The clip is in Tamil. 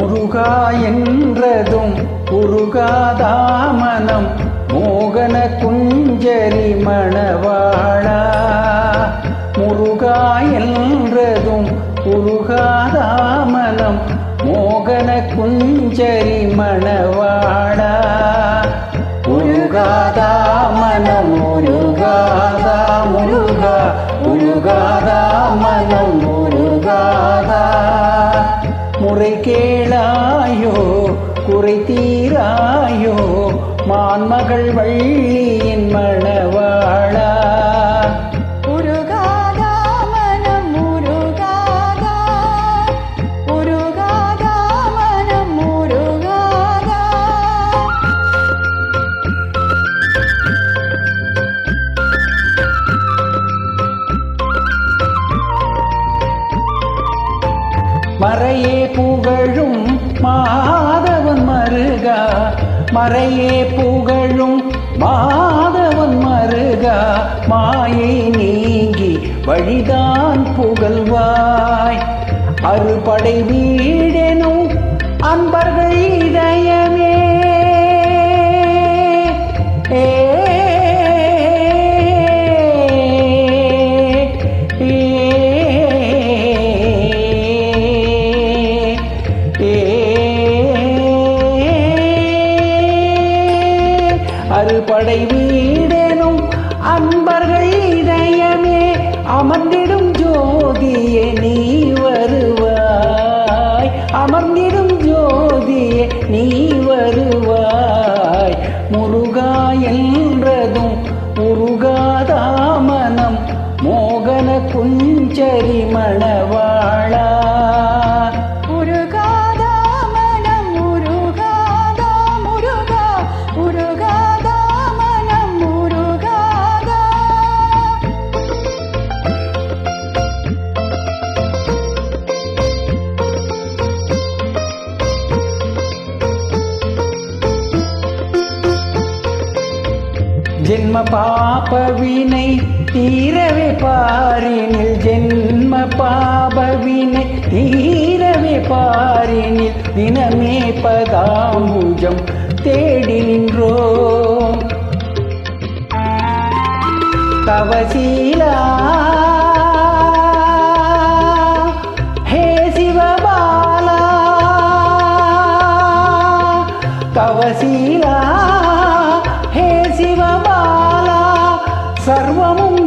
முருகா என்றதும் உருகாதாமனம் மோகன குஞ்சரி மணவாழா முருகா என்றதும் உருகாதாமனம் மோகன குஞ்சரி மணவாழா உருகாதாமனம் முருகா முறை கேளாயோ குறை தீராயோ மான்மகள் வள்ளியின் மறையே புகழும் மாதவன் மருகா. மறையே புகழும் மாதவன் மருகா. மாயை நீங்கி வழிதான் புகழ்வாய். அறுபடை வீடெனும் அன்பர்கள் அறுபடை வீடேனும் அன்பர்கள் இதயமே அமர்ந்திடும் ஜோதியே நீ வருவாய். அமர்ந்திடும் ஜோதியே நீ வருவாய். முருகா என்றதும் முருகாதாமனம் மோகன குஞ்சரி மணவா ஜென்ம பாபவினை தீரவே பாரினில் ஜென்ம பாபவினை தீரவே பாரினில் தினமே பதாம்புஜம் தேடி நின்றோம். தவசீலா ஹே சிவபாலா தவசீலா Si va bala.